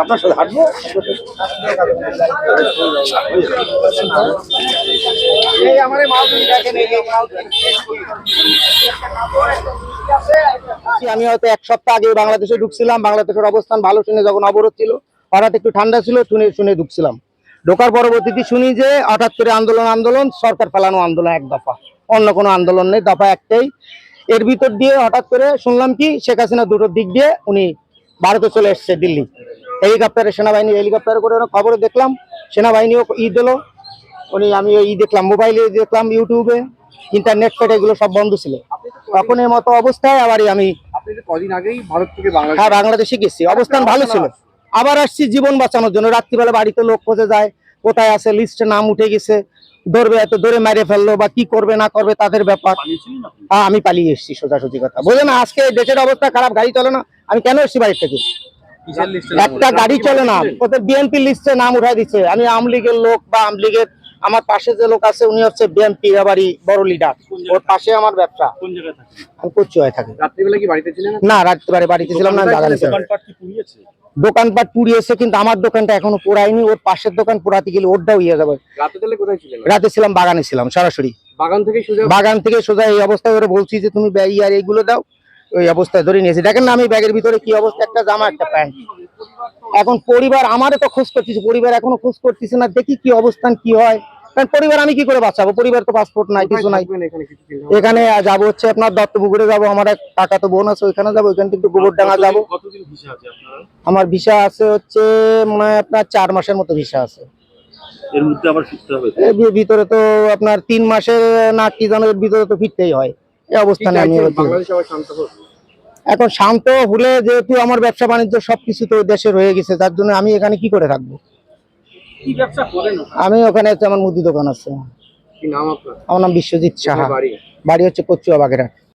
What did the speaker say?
আপনার সাথে হাঁটবো? এই আমার এই দেখেন এই আমি হয়তো এক সপ্তাহ আগে বাংলাদেশে ঢুকছিলাম বাংলাদেশের অবস্থান ভালো শুনে যখন অবরোধ ছিল হঠাৎ একটু ঠান্ডা ছিল শুনে শুনে ঢুকছিলাম। ঢোকার পরবর্তীতে শুনি যে হঠাৎ করে আন্দোলন আন্দোলন সরকার ফেলানো আন্দোলন এক দফা। অন্য কোনো আন্দোলন নেই দফা একটাই। এর ভিতর দিয়ে হঠাৎ করে শুনলাম কি শেখ হাসিনা দুটোর দিক দিয়ে উনি ভারতে চলে এসছে দিল্লি। হেলিকপ্টারে সেনাবাহিনী হেলিকপ্টারে করে খবরে দেখলাম সেনাবাহিনীও ই দিল। উনি আমি ই দেখলাম মোবাইলে দেখলাম ইউটিউবে ইন্টারনেট ফেট এগুলো সব বন্ধ ছিল। তখন এর মতো অবস্থায় আবারই আমি কদিন আগেই ভারত থেকে হ্যাঁ বাংলাদেশে গেছি। অবস্থান ভালো ছিল। আবার আসছি জীবন বাঁচানোর জন্য। রাত্রিবেলা বাড়িতে লোক খোঁজে যায় কোথায় আছে লিস্টে নাম উঠে গেছে। ধরবে এত ধরে মেরে ফেলল বা কি করবে না করবে তাদের ব্যাপার। হ্যাঁ আমি পালিয়ে এসেছি সোজাসুজি কথা। বলে না আজকে দেশের অবস্থা খারাপ গাড়ি চলে না। আমি কেন এসেছি বাড়ির থেকে? একটা গাড়ি চলে না। ওদের বিএনপি লিস্টে নাম উঠাই দিচ্ছে আমি আওয়ামী লীগের লোক বা আওয়ামী লীগের আমার পাশে যে লোক আছে উনি হচ্ছে বিএনপি এবারই বড় লিডার ওর পাশে আমার ব্যবসা। আমি কচুয়ায় থাকি। রাত্রিবেলা কি বাড়িতে ছিলেন? না রাত্রিবারে বাড়িতে ছিলাম না দোকানপাট পুড়িয়েছে? কিন্তু আমার দোকানটা এখনও পোড়ায়নি। ওর পাশের দোকান পোড়াতে গেলে ওরটাও ইয়ে যাবে। রাতে ছিলাম বাগানে ছিলাম সরাসরি। বাগান থেকে সোজা বাগান থেকে সোজা এই অবস্থায় ওরা বলছি যে তুমি ব্যাগ আর এইগুলো দাও ওই অবস্থায় ধরে নিয়েছি। দেখেন না আমি ব্যাগের ভিতরে কি অবস্থা একটা জামা একটা প্যান্ট। এখন পরিবার আমারও তো খোঁজ করতেছে পরিবার এখনও খোঁজ করতেছে না দেখি কি অবস্থান কি হয়। কারণ পরিবার আমি কি করে বাঁচাবো? পরিবার তো পাসপোর্ট নাই কিছু নাই। এখানে যাব হচ্ছে আপনার দত্তপুকুরে যাব আমার এক কাকা তো বোন আছে ওইখানে যাব ওইখান থেকে গোবরডাঙ্গা যাব। ভিসা আছে আমার ভিসা আছে হচ্ছে মনে হয় আপনার চার মাসের মতো ভিসা আছে। এর মধ্যে আবার ফিরতে হবে ভিতরে তো আপনার তিন মাসের না কি জানো ভিতরে তো ফিরতেই হয়। এই অবস্থানে আমি এখন শান্ত হলে যেহেতু আমার ব্যবসা বাণিজ্য সবকিছু তো দেশে রয়ে গেছে তার জন্য আমি এখানে কি করে থাকব? কি ব্যবসা করেন আমি ওখানে হচ্ছে আমার মুদি দোকান আছে। কি নাম আপনার? আমার নাম বিশ্বজিৎ সাহা। বাড়ি হচ্ছে কচুয়া বাগেরহাট।